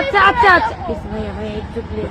আচ্ছা আচ্ছা আচ্ছা। প্লিজ ভাইয়া ভাইয়া একটু প্লিজ